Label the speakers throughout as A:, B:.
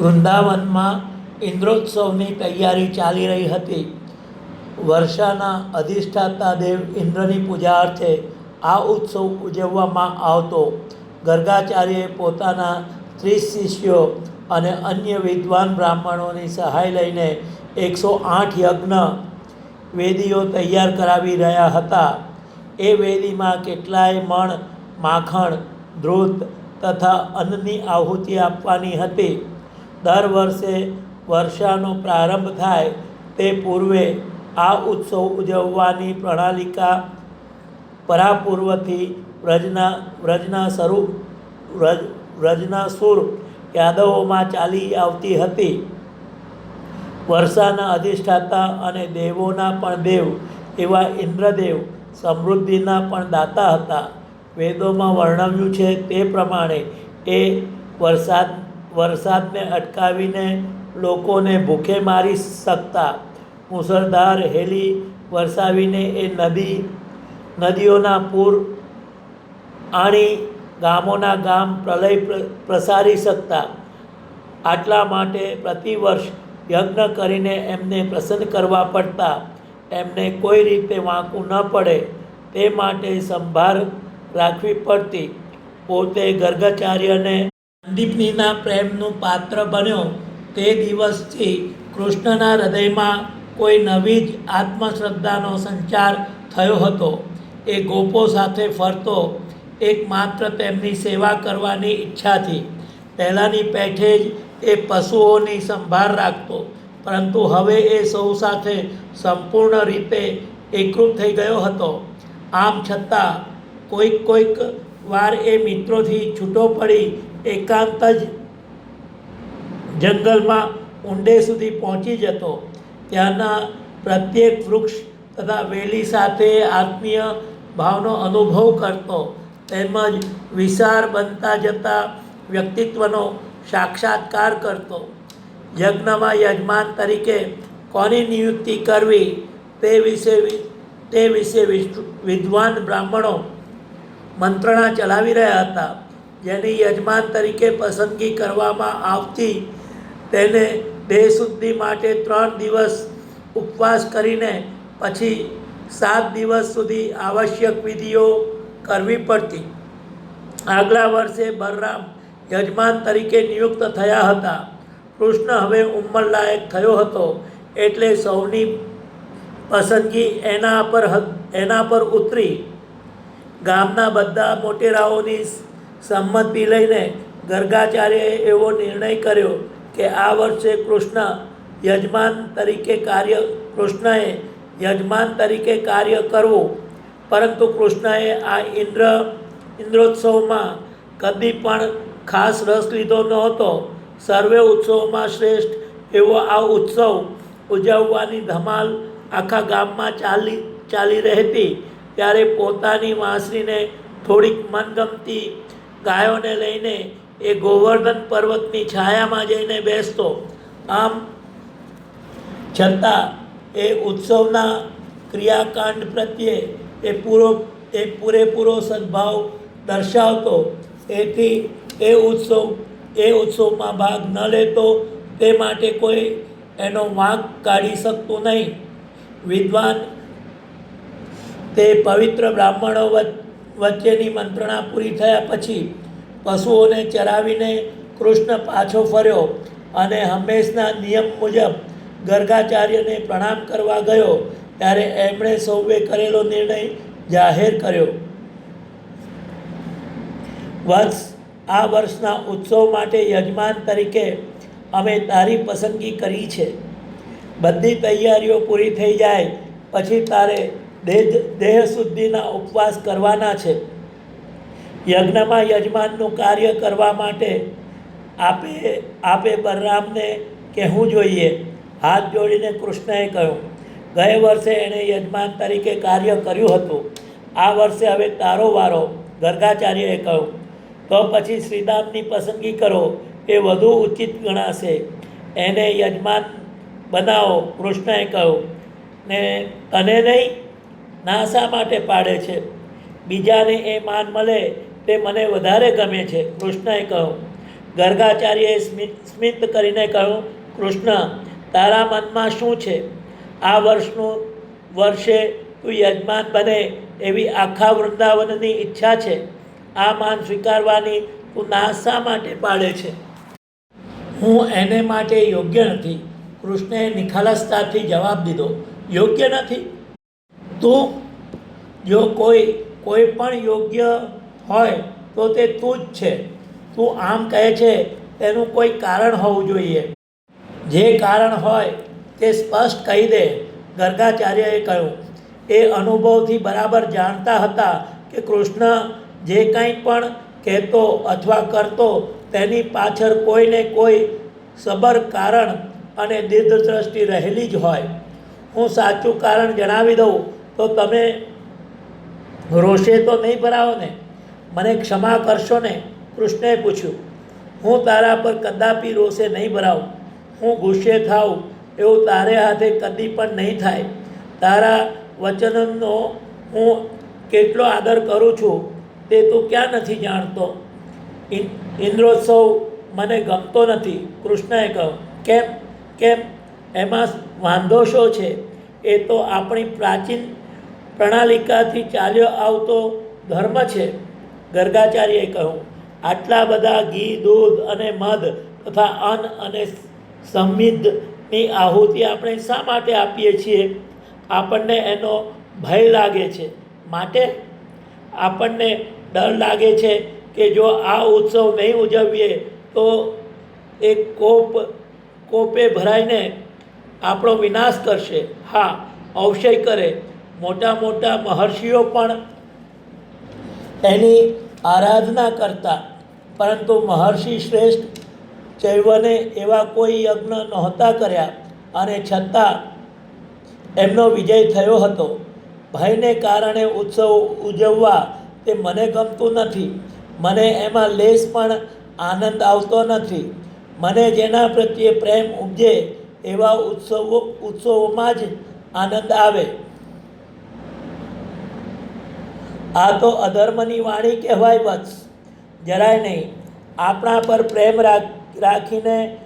A: વૃંદાવનમાં ઇન્દ્રોત્સવની તૈયારી ચાલી રહી હતી. વર્ષાના અધિષ્ઠાતા દેવ ઇન્દ્રની પૂજા અર્થે આ ઉત્સવ ઉજવવામાં આવતો. ગર્ગાચાર્યએ પોતાના ત્રીસ શિષ્યો અને અન્ય વિદ્વાન બ્રાહ્મણોની સહાય લઈને એકસો આઠ યજ્ઞ વેદીઓ તૈયાર કરાવી રહ્યા હતા. એ વેદીમાં કેટલાય મણ, માખણ ધ્રુત તથા અન્નની આહુતિ આપવાની હતી. દર વર્ષે વર્ષાનો પ્રારંભ થાય તે પૂર્વે આ ઉત્સવ ઉજવવાની પ્રણાલિકા પરાપૂર્વથી વ્રજના વ્રજના સ્વરૂપ, વ્રજ, વ્રજના સુર યાદવોમાં ચાલી આવતી હતી. વર્ષાના અધિષ્ઠાતા અને દેવોના પણ દેવ એવા ઇન્દ્રદેવ સમૃદ્ધિના પણ દાતા હતા. વેદોમાં વર્ણવ્યું છે તે પ્રમાણે એ વરસાદ વરસાદને અટકાવીને લોકોને ભૂખે મારી શકતા. મુસળધાર હેલી વરસાવીને એ નદી, નદીઓના પૂર આણી ગામોના ગામ પ્રલય પ્ર- પ્રસારી શકતા. આટલા માટે પ્રતિવર્ષ યજ્ઞ કરીને એમને પ્રસન્ન કરવા પડતા. એમને કોઈ રીતે વાંકું ન પડે, તે માટે સંભાળ રાખવી પડતી. પોતે ગર્ગાચાર્યને સંદીપનીના પ્રેમનું પાત્ર બન્યો. તે દિવસથી કૃષ્ણના હૃદયમાં કોઈ નવી જ આત્મશ્રદ્ધાનો સંચાર થયો હતો. એ ગોપો સાથે ફરતો, એકમાત્ર તેમની સેવા કરવાની ઈચ્છાથી. પહેલાંની પેઠે જ એ પશુઓની સંભાળ રાખતો, પરંતુ હવે એ સૌ સાથે સંપૂર્ણ રીતે એકરૂપ થઈ ગયો હતો. આમ છતાં, કોઈક કોઈક વાર એ મિત્રોથી છૂટો પડી એકાંત જ જંગલમાં ઊંડે સુધી પહોંચી જતો. ત્યાંના પ્રત્યેક વૃક્ષ તથા વેલી સાથે આત્મીય ભાવનો અનુભવ કરતો. તેમજ વિશાળ બનતા જતા વ્યક્તિત્વનો સાક્ષાત્કાર કરતો. યજ્ઞમાં યજમાન તરીકે કોની નિયુક્તિ કરવી તે વિશે તે વિશે વિદ્વાન બ્રાહ્મણો મંત્રણા ચલાવી રહ્યા હતા. જેની યજમાન તરીકે પસંદગી કરવામાં આવતી તેને દેહશુદ્ધિ માટે ત્રણ દિવસ ઉપવાસ કરીને પછી સાત દિવસ સુધી આવશ્યક વિધિઓ કરવી પડતી. આગલા વર્ષે બલરામ યજમાન તરીકે નિયુક્ત થયા હતા. કૃષ્ણ હવે ઉંમરલાયક થયો હતો એટલે સૌની પસંદગી એના પર એના પર ઉતરી. ગામના બધા મોટેરાઓની સંમતિ લઈને ગર્ગાચાર્યએ એવો નિર્ણય કર્યો કે આ વર્ષે કૃષ્ણ યજમાન તરીકે કાર્ય, કૃષ્ણએ યજમાન તરીકે કાર્ય કરવું. પરંતુ કૃષ્ણએ આ ઇન્દ્ર, ઇન્દ્રોત્સવમાં કદી પણ ખાસ રસ લીધો નહોતો સર્વે ઉત્સવોમાં શ્રેષ્ઠ એવો આ ઉત્સવ ઉજવવાની ધમાલ આખા ગામમાં ચાલી ચાલી રહેતી. ત્યારે પોતાની વાંસળીને થોડીક મનગમતી ગાયોને લઈને એ ગોવર્ધન પર્વતની છાયામાં જઈને બેસતો. આમ છતાં એ ઉત્સવના ક્રિયાકાંડ પ્રત્યે એ પૂરો, એ પૂરેપૂરો સદભાવ દર્શાવતો. એથી એ ઉત્સવ, એ ઉત્સવમાં ભાગ ન લેતો તે માટે કોઈ એનો વાંક કાઢી શકતું નહીં. વિદ્વાન તે પવિત્ર બ્રાહ્મણો વચ્ચેની મંત્રણા પૂરી થયા પછી પશુઓને ચરાવીને કૃષ્ણ પાછો ફર્યો અને હંમેશના નિયમ મુજબ ગર્ગાચાર્યને પ્રણામ કરવા ગયો, ત્યારે એમણે સૌએ કરેલો નિર્ણય જાહેર કર્યો. વર્ષ, આ વર્ષના ઉત્સવ માટે યજમાન તરીકે અમે તારી પસંદગી કરી છે. બધી તૈયારીઓ પૂરી થઈ જાય, પછી તારે દેહ દેહ શુદ્ધિના ઉપવાસ કરવાના છે. યજ્ઞમાં યજમાનનું કાર્ય કરવા માટે આપે આપે બલરામને કહેવું જોઈએ. હાથ જોડીને કૃષ્ણએ કહ્યું, ગયે વર્ષે એણે યજમાન તરીકે કાર્ય કર્યું હતું. આ વર્ષે હવે તારો વારો. ગર્ગાચાર્યએ કહ્યું, તો પછી શ્રીરામની પસંદગી કરો. એ વધુ ઉચિત ગણાશે. એને યજમાન બનાવો, કૃષ્ણએ કહ્યું, ને તને નહીં ના શા માટે પાડે છે. બીજાને એ માન મળે તે મને વધારે ગમે છે, કૃષ્ણએ કહ્યું. ગર્ગાચાર્યએ સ્મિત સ્મિત કરીને કહ્યું, કૃષ્ણ, તારા મનમાં શું છે? આ વર્ષનું, વર્ષે તું યજમાન બને એવી આખા વૃંદાવનની ઈચ્છા છે. આ માન સ્વીકારવાની તું ના શા માટે પાડે છે. હું એને માટે યોગ્ય નથી. કૃષ્ણએ નિખાલસતાથી જવાબ દીધો, યોગ્ય નથી. તું, જો કોઈ કોઈ પણ યોગ્ય હોય, તો તે તું જ છે. તું આમ કહે છે, તેનું કોઈ કારણ હોવું જોઈએ. જે કારણ હોય, તે સ્પષ્ટ કહી દે, ગર્ગાચાર્યએ કહ્યું. એ અનુભવથી બરાબર જાણતા હતા કે કૃષ્ણ જે કંઈ પણ કહેતો અથવા કરતો, તેની પાછળ કોઈને કોઈ સબર કારણ અને દીર્ઘદ્રષ્ટિ રહેલી જ હોય. હું સાચું કારણ જણાવી દઉં તો તમે રોષે તો નહીં ભરાવો ને મને ક્ષમા કરશો ને? કૃષ્ણએ પૂછ્યું. હું તારા પર કદાપી રોષે નહીં ભરાવું હું ગુસ્સે થાઉં એવું તારે હાથે કદી પણ નહીં થાય. તારા વચનનો હું કેટલો આદર કરું છું તે તું ક્યાં નથી જાણતો? ઇન્દ્રોત્સવ મને ગમતો નથી. કૃષ્ણએ કહ્યું. કેમ? કેમ? એમાં વાંધો શો છે? એ તો આપણી પ્રાચીન પ્રણાલિકાથી ચાલ્યો આવતો ધર્મ છે. ગર્ગાચાર્યએ કહ્યું, આટલા બધા ઘી, દૂધ અને મધ તથા અન્ન અને સમિદ્ધની આહુતિ આપણે શા માટે આપીએ છીએ? આપણને એનો ભય લાગે છે. માટે? આપણને ડર લાગે છે કે જો આ ઉત્સવ નહીં ઉજવીએ, તો એ કોપ, કોપે ભરાઈને આપણો વિનાશ કરશે. હા, અવશય કરે. મોટા મોટા મહર્ષિઓ પણ એની આરાધના કરતા. પરંતુ મહર્ષિ શ્રેષ્ઠ ચૈવને એવા કોઈ યજ્ઞ નહોતા કર્યા. અને છતાં એમનો વિજય થયો હતો. ભયને કારણે ઉત્સવ ઉજવવા તે મને ગમતું નથી. મને એમાં લેશ પણ આનંદ આવતો નથી. મને જેના પ્રત્યે પ્રેમ ઉપજે એવા ઉત્સવો ઉત્સવોમાં જ આનંદ આવે. આ તો અધર્મની વાણી કહેવાય વત્સ જરાય નહીં. આપણા પર પ્રેમ રાખ- રાખીને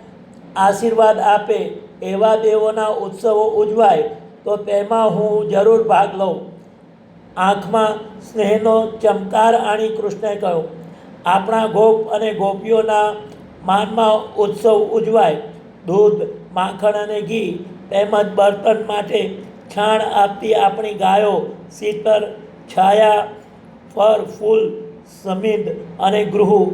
A: આશીર્વાદ આપે એવા દેવોના ઉત્સવો ઉજવાય તો તેમાં હું જરૂર ભાગ લઉં. આંખમાં સ્નેહનો ચમકાર આણી કૃષ્ણે કહ્યું, આપણા ગોપ અને ગોપીઓના માનમાં ઉત્સવ ઉજવાય. દૂધ, માખણ અને ઘી તેમજ બર્તન માટે છાણ આપતી આપણી ગાયો, શીતળ છાયા, ફળ, ફૂલ સમિધ અને ગૃહ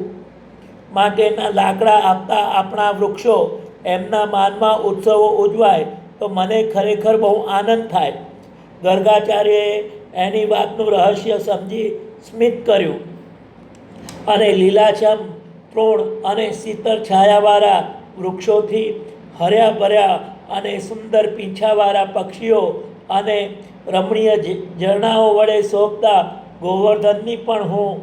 A: માટેના લાકડા આપતા આપણા વૃક્ષો એમના માનમાં ઉત્સવો ઉજવાય તો મને ખરેખર બહુ આનંદ થાય. ગર્ગાચાર્યએ એની વાતનું રહસ્ય સમજી સ્મિત કર્યું. અને લીલાછમ, તૃણ અને શીતળ છાયાવાળા વૃક્ષોથી હર્યા ભર્યા અને સુંદર પીંછાવાળા પક્ષીઓ અને રમણીય ઝરણાઓ વડે શોભતા ગોવર્ધનની પણ હું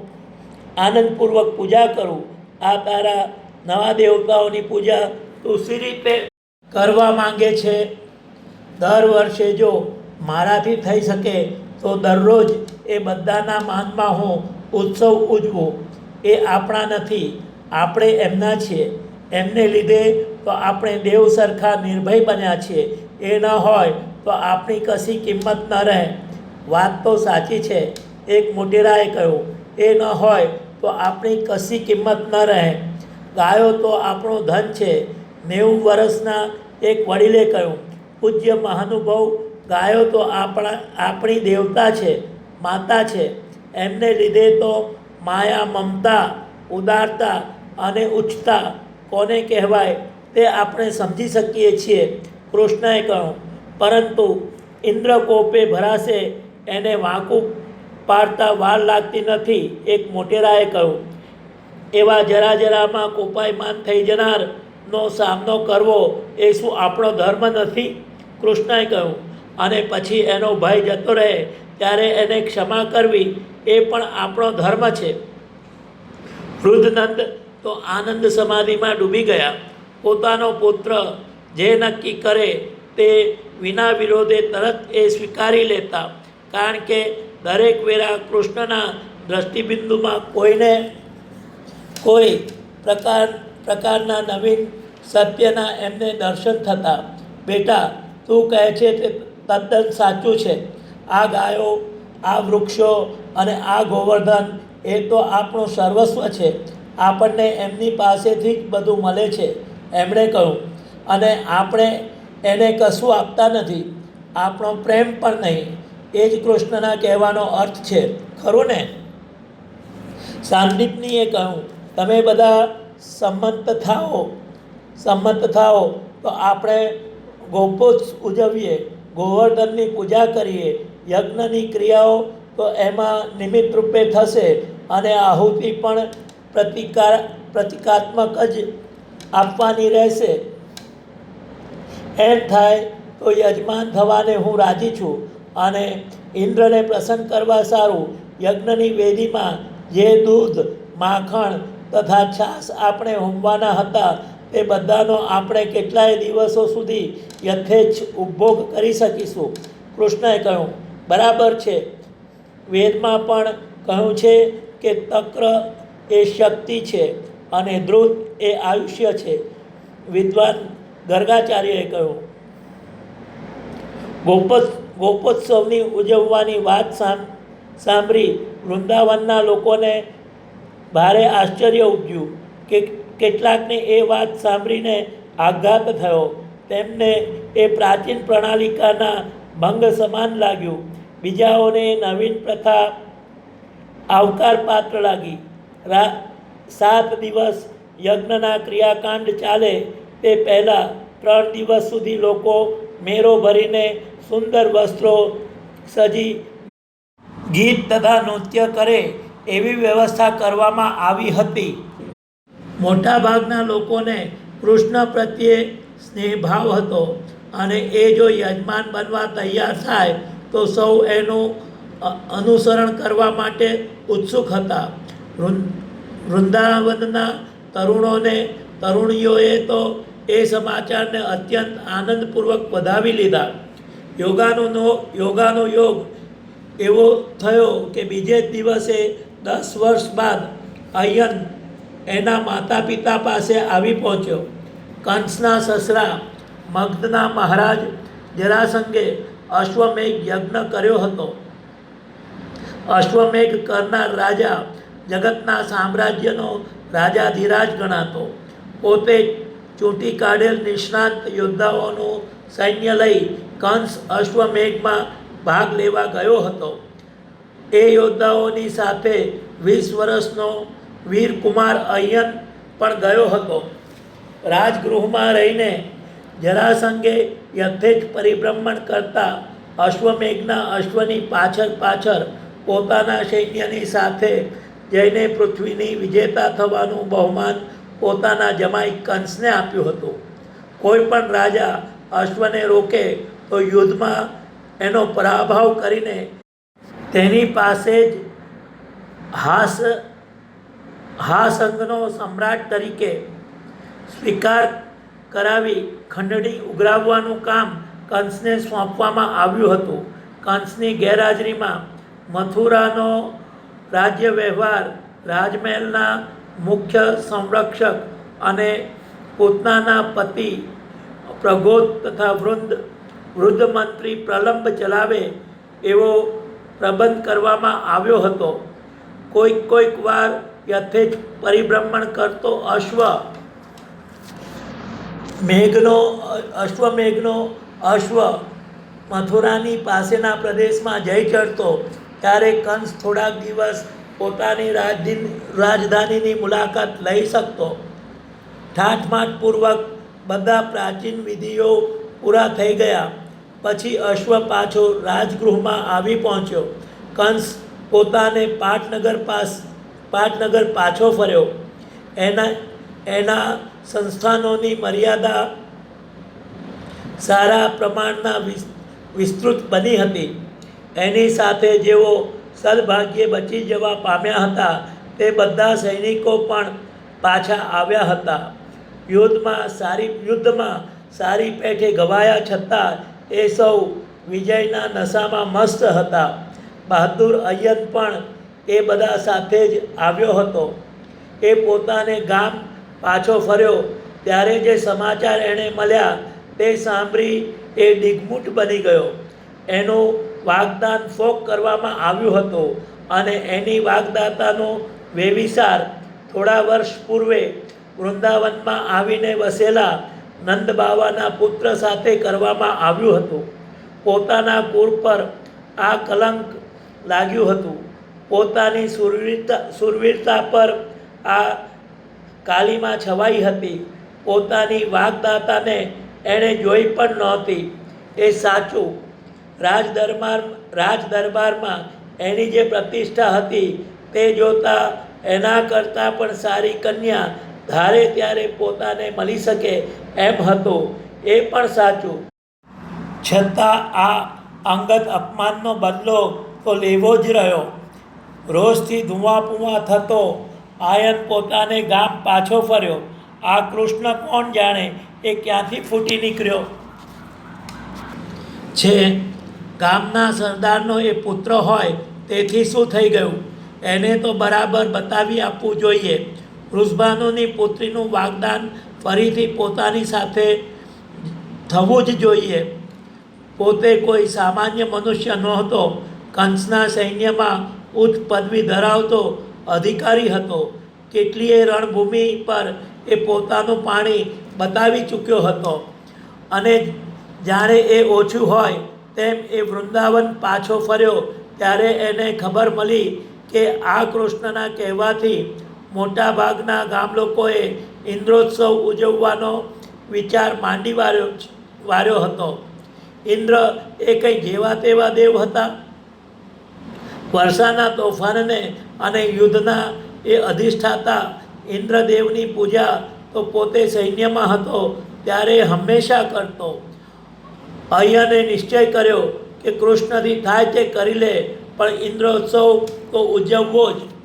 A: આનંદપૂર્વક પૂજા કરું. આ તારા નવા દેવતાઓની પૂજા તું સી રીતે કરવા માંગે છે? દર વર્ષે જો મારાથી થઈ શકે, તો દરરોજ એ બધાના માનમાં હું ઉત્સવ ઉજવું. એ આપણા નથી, આપણે એમના છીએ. એમને લીધે તો આપણે દેવ સરખા નિર્ભય બન્યા છીએ. એ ન હોય તો આપણી કશી કિંમત ન રહે. વાત તો સાચી છે. એક મોટેરાએ કહ્યું, એ ન હોય તો આપણી કશી કિંમત ન રહે. ગાયો તો આપણું ધન છે. નેવું વર્ષના એક વડીલે કહ્યું, પૂજ્ય મહાનુભાવ, ગાયો તો આપણા, આપણી દેવતા છે, માતા છે. એમને લીધે તો માયા મમતા, ઉદારતા અને ઉચ્ચતા કોને કહેવાય તે આપણે સમજી શકીએ છીએ. કૃષ્ણએ કહ્યું પરંતુ ઇન્દ્રકોપે ભરાશે એને વાંકું પાડતા વાર લાગતી નથી, એક મોટેરાએ કહ્યું. એવા જરા જરામાં કોપાયમાન થઈ જનારનો સામનો કરવો એ શું આપણો ધર્મ નથી? કૃષ્ણએ કહ્યું. અને પછી એનો ભય જતો રહે ત્યારે એને ક્ષમા કરવી એ પણ આપણો ધર્મ છે. વૃદ્ધનંદ તો આનંદ સમાધિમાં ડૂબી ગયા. પોતાનો પુત્ર જે નક્કી કરે તે વિના વિરોધે તરત એ સ્વીકારી લેતા, કારણ કે દરેક વેરા કૃષ્ણના દ્રષ્ટિબિંદુમાં કોઈને કોઈ પ્રકાર, પ્રકારના નવીન સત્યના એમને દર્શન થતા, બેટા, તું કહે છે તે તદ્દન સાચું છે. આ ગાયો, આ વૃક્ષો અને આ ગોવર્ધન, એ તો આપણું સર્વસ્વ છે. આપણને એમની પાસેથી જ બધું મળે છે. એમણે કહ્યું. અને આપણે એને કશું આપતા નથી. આપણો પ્રેમ પણ નહીં. એ જ કૃષ્ણના કહેવાનો અર્થ છે. ખરું ને? સાંદીપનીએ કહ્યું, તમે બધા સંમત થાઓ. સંમત થાઓ. તો આપણે ગોપોત્સ ઉજવીએ, ગોવર્ધનની પૂજા કરીએ, યજ્ઞની ક્રિયાઓ તો એમાં નિમિત્ત રૂપે થશે અને આહુતિ પણ પ્રતિકાર, પ્રતિકાત્મક જ આપવાની રહેશે. એમ થાય તો યજમાન થવાને હું રાજી છું. અને ઇન્દ્રને પ્રસન્ન કરવા સારું, યજ્ઞની વેદીમાં જે દૂધ, માખણ તથા છાશ આપણે હોમવાના હતા, તે બધાનો આપણે કેટલાય દિવસો સુધી યથેચ્છ ઉપભોગ કરી શકીશું. કૃષ્ણએ કહ્યું, બરાબર છે. વેદમાં પણ કહ્યું છે કે તક્ર એ શક્તિ છે અને ધ્રુત એ આયુષ્ય છે. વિદ્વાન ગર્ગાચાર્યએ કહ્યું, ગોપત, ગોપોત્સવની ઉજવવાની વાત સાંભળી વૃંદાવનના લોકોને ભારે આશ્ચર્ય ઉપજ્યું કે કેટલાકને એ વાત સાંભળીને આઘાત થયો. તેમને એ પ્રાચીન પ્રણાલિકાના ભંગ સમાન લાગ્યું. બીજાઓને નવીન પ્રથા આવકાર પાત્ર લાગી. રા, સાત દિવસ યજ્ઞના ક્રિયાકાંડ ચાલે તે પહેલાં ત્રણ દિવસ સુધી લોકો મેરો ભરીને સુંદર વસ્ત્રો સજી ગીત તથા નૃત્ય કરે એવી વ્યવસ્થા કરવામાં આવી હતી. મોટાભાગના લોકોને કૃષ્ણ પ્રત્યે સ્નેહભાવ હતો અને એ જો યજમાન બનવા તૈયાર થાય તો સૌ એનું અનુસરણ કરવા માટે ઉત્સુક હતા. વૃંદાવનના તરુણોને તરુણીઓએ તો એ સમાચારને અત્યંત આનંદપૂર્વક વધાવી લીધા. યોગાનો નો યોગાનો યોગ એવો થયો કે બીજે દિવસે દસ વર્ષ બાદ અય્યન એના માતા પિતા પાસે આવી પહોંચ્યો. કંસના સસરા મગધના મહારાજ જરાસંઘે અશ્વમેઘ યજ્ઞ કર્યો હતો. અશ્વમેઘ કરનાર રાજા જગતના સામ્રાજ્યનો રાજાધિરાજ ગણાતો. પોતે ચૂંટી કાઢેલ નિષ્ણાંત યોદ્ધાઓનું સૈન્ય લઈ કંસ અશ્વમેઘમાં ભાગ લેવા ગયો હતો. એ યોદ્ધાઓની સાથે વીસ વર્ષનો વીરકુમાર અય્યન પણ ગયો હતો. રાજગૃહમાં રહીને જરાસંઘે યથેચ પરિભ્રમણ કરતા અશ્વમેઘના અશ્વની પાછળ પાછળ પોતાના સૈન્યની સાથે જઈને પૃથ્વીની વિજેતા થવાનું બહુમાન પોતાના જમાઈ કંસને આપ્યું હતું. કોઈ પણ રાજા અશ્વને રોકે તો યુદ્ધમાં એનો પરાભવ કરીને તેની પાસે જ હાસ, હાસંગનો સમ્રાટ તરીકે સ્વીકાર કરાવી ખંડણી ઉઘરાવવાનું કામ કંસને સોંપવામાં આવ્યું હતું. કંસની ગેરહાજરીમાં મથુરાનો રાજ્ય વ્યવહાર રાજમહેલના મુખ્ય સંરક્ષક અને પોતાના પતિ પ્રગોત તથા વૃંદ, વૃદ્ધ મંત્રી પ્રલંબ ચલાવે એવો પ્રબંધ કરવામાં આવ્યો હતો. કોઈક કોઈક વાર યથેચ પરિભ્રમણ કરતો અશ્વ મેઘનો, અશ્વમેઘનો અશ્વ મથુરાની પાસેના પ્રદેશમાં જઈ ચડતો. ત્યારે કંસ થોડાક દિવસ પોતાની રાજધાની રાજધાનીની મુલાકાત લઈ શકતો. ઠાઠમાઠપૂર્વક બધા પ્રાચીન વિધિઓ પૂરા થઈ ગયા. પછી અશ્વ પાછો રાજગૃહમાં આવી પહોંચ્યો. કંસ પોતાને પાટનગર પાસ, પાટનગર પાછો ફર્યો. એના એના સંસ્થાનોની મર્યાદા સારા પ્રમાણના વિસ- વિસ્તૃત બની હતી. એની સાથે જેઓ સદભાગ્યે બચી જવા પામ્યા હતા. તે બધા સૈનિકો પણ પાછા આવ્યા હતા. યુદ્ધમાં સારી યુદ્ધમાં સારી પેઠે ગવાયા છતાં એ સૌ વિજયના નશામાં મસ્ત હતા. બહાદુર અય્યન પણ એ બધા સાથે જ આવ્યો હતો. એ પોતાને ગામ પાછો ફર્યો. ત્યારે જે સમાચાર એણે મળ્યા તે સાંભળી એ દિગ્મૂઢ બની ગયો. એનું વાગદાન ફોક કરવામાં આવ્યું હતું અને એની વાગદાતાનો વેવિસાર થોડા વર્ષ પૂર્વે વૃંદાવનમાં આવીને વસેલા નંદબાવાના પુત્ર સાથે કરવામાં આવ્યું હતું. પોતાના કુર પર આ કલંક લાગ્યું હતું. પોતાની સુરવીરતા સુરવીરતા પર આ કાલીમાં છવાઈ હતી. પોતાની વાગદાતાને એણે જોઈ પણ નહોતી. એ સાચું રાજ રાજદરબારમાં એની જે પ્રતિષ્ઠા હતી, તે જોતા એના કરતાં પણ સારી કન્યા ધારે ત્યારે પોતાને મળી શકે એમ હતો. એ પણ સાચું. છતાં આ અંગત અપમાનનો બદલો તો લેવો જ રહ્યો. રોષથી ધુવાપુવા થતો આયન પોતાને ગામ પાછો ફર્યો. આ કૃષ્ણ કોણ જાણે એ ક્યાંથી ફૂટી નીકળ્યો? છે ગામના સરદારનો એ પુત્ર હોય, તેથી શું થઈ ગયું? એને તો બરાબર બતાવી આપવું જોઈએ. વૃષભાનુની પુત્રીનું વાગદાન ફરીથી પોતાની સાથે થવું જ જોઈએ. પોતે કોઈ સામાન્ય મનુષ્ય નહોતો. કંસના સૈન્યમાં ઉચ્ચ પદવી ધરાવતો અધિકારી હતો. કેટલીય રણભૂમિ પર એ પોતાનું પાણી બતાવી ચૂક્યો હતો. અને જ્યારે એ ઓછું હોય તેમ એ વૃંદાવન પાછો ફર્યો, ત્યારે એને ખબર મળી કે આ કૃષ્ણના કહેવાથી મોટા ભાગના ગામ લોકોએ ઇન્દ્રોત્સવ ઉજવવાનો વિચાર માંડી વાર્યો વાર્યો હતો. ઇન્દ્ર એ કંઈ જેવા તેવા દેવ હતા. વર્ષાના તોફાનને અને યુદ્ધના એ અધિષ્ઠાતા ઇન્દ્રદેવની પૂજા તો પોતે સૈન્યમાં હતો, ત્યારે હંમેશા કરતો. અય્યને નિશ્ચય કર્યો કે કૃષ્ણથી થાય તે કરી લે પણ ઇન્દ્રોત્સવ તો ઉજવવો જ